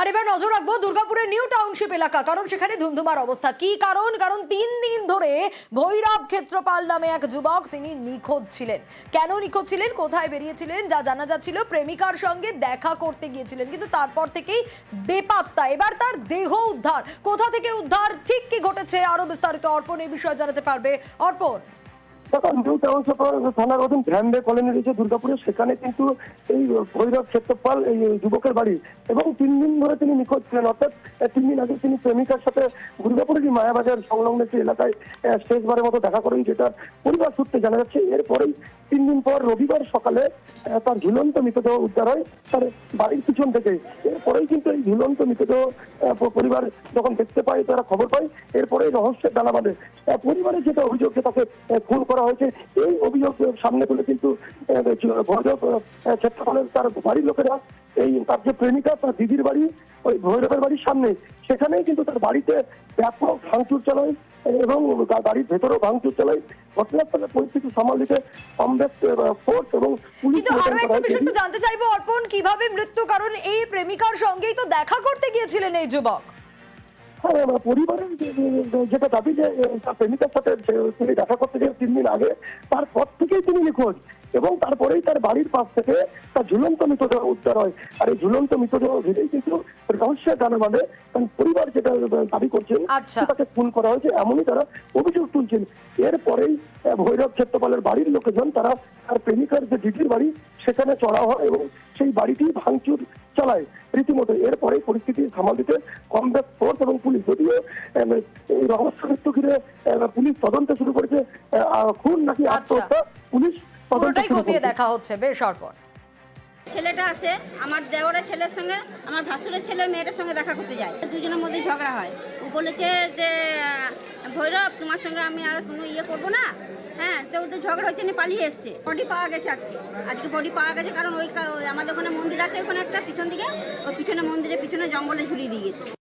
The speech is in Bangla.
আর এবার নজর রাখব দুর্গাপুরের নিউ টাউনশিপ এলাকা, কারণ সেখানে ধুমধুমার অবস্থা। কি কারণ? কারণ তিন দিন ধরে ভৈরব ক্ষেত্রপাল নামে এক যুবক তিনি নিখোঁজ ছিলেন। কেন নিখোঁজ ছিলেন? কোথায় বেরিয়েছিলেন? যা জানা যাচ্ছিল প্রেমিকার সঙ্গে দেখা করতে গিয়েছিলেন। কিন্তু তারপর থেকেই বেপাত্তা, এবার তার দেহ উদ্ধার। কোথা থেকে উদ্ধার? ঠিক কি ঘটেছে? আরও বিস্তারিত অর্পণ এই বিষয়ে জানাতে পারবে অর্পণ। দেখো নিউ থানার অধীন কলোনি রয়েছে দুর্গাপুরে। সেখানে কিন্তু এই ভৈরব ক্ষেত্রপাল এই যুবকের বাড়ি এবং তিন দিন ধরে তিনি নিখোঁজ ছিলেন। অর্থাৎ তিন দিন আগে তিনি প্রেমিকার সাথে মায়াবাজার সংলগ্ন একটি এলাকায় শেষবারের মতো দেখা করেন, যেটা পরিবার সূত্রে জানা যাচ্ছে। এরপরেই তিন দিন পর রবিবার সকালে তার ঝুলন্ত মৃতদেহ উদ্ধার হয় তার বাড়ির পিছন থেকে। এরপরেই কিন্তু এই ঝুলন্ত মৃতদেহ পরিবার যখন দেখতে পায়, তারা খবর পায়। এরপরে রহস্যের দানা বাঁধে। পরিবারের যেটা অভিযোগ তাকে খুন করা হয়েছে এই অভিযোগ সামনে তুলে কিন্তু ভৈরব ক্ষেত্রপালের তার বাড়ির লোকেরা এই তার যে প্রেমিকা তার দিদির বাড়ি ওই ভৈরবের বাড়ির সামনে সেখানেই কিন্তু তার বাড়িতে ব্যাপক ভাঙচুর চালায় এবং তার বাড়ির ভেতরেও ভাঙচুর চালায় ঘটনাস্থলে পরিস্থিতি সামাল দিতে কমব্যাক ফোর্স এবং পুলিশ আরও একটা করা বিষয় হয়েছে। একটু জানতে চাইব অর্পণ কীভাবে মৃত্যু কারণ এই প্রেমিকার সঙ্গেই তো দেখা করতে গিয়েছিলেন এই যুবক পরিবারের যেটা দাবি যে তার প্রেমিকার সাথে তিনি দেখা করতে গিয়ে তিন দিন আগে, তারপর থেকেই তিনি নিখোঁজ। এবং তারপরেই তার বাড়ির পাশ থেকে তার ঝুলন্ত মৃতদেহ উদ্ধার হয় আর এই ঝুলন্ত মৃতদেহ ঘিরেই কিন্তু রহস্যের গানে কারণ পরিবার যেটা দাবি করছেন আচ্ছা। তাকে খুন করা হয়েছে এমনই তারা অভিযোগ তুলছেন এরপরেই ভৈরব ক্ষেত্রপালের বাড়ির লোকজন তারা তার প্রেমিকার যে দিদির বাড়ি সেখানে চড়া হয় এবং সেই বাড়িটি ভাঙচুর চালায় রীতিমতো এরপরে পরিস্থিতি সামাল দিতে কমব্যাক ফোর্স এবং পুলিশ যদিও এই রহস্য মৃত্যু ঘিরে পুলিশ তদন্ত শুরু করেছে খুন নাকি আচ্ছা। আত্মহত্যা পুলিশ পুরোটাই খতিয়ে দেখা হচ্ছে বেশ অর্পণ ছেলেটা আছে আমার দেওরের ছেলের সঙ্গে আমার ভাসুরের ছেলে মেয়েটার সঙ্গে দেখা করতে যায়। দুজনের মধ্যে ঝগড়া হয়। ও বলেছে যে ভৈরব তোমার সঙ্গে আমি আর কোনো ইয়ে করব না। হ্যাঁ তো ওদের ঝগড়া হচ্ছে নিয়ে পালিয়ে এসছে। বডি পাওয়া গেছে আজকে। আজকে বডি পাওয়া গেছে কারণ ওই ওই আমাদের ওখানে মন্দির আছে ওখানে একটা পিছন দিকে। ওই পিছনে মন্দিরের পিছনে জঙ্গলে ঝুলিয়ে দিয়ে গেছে।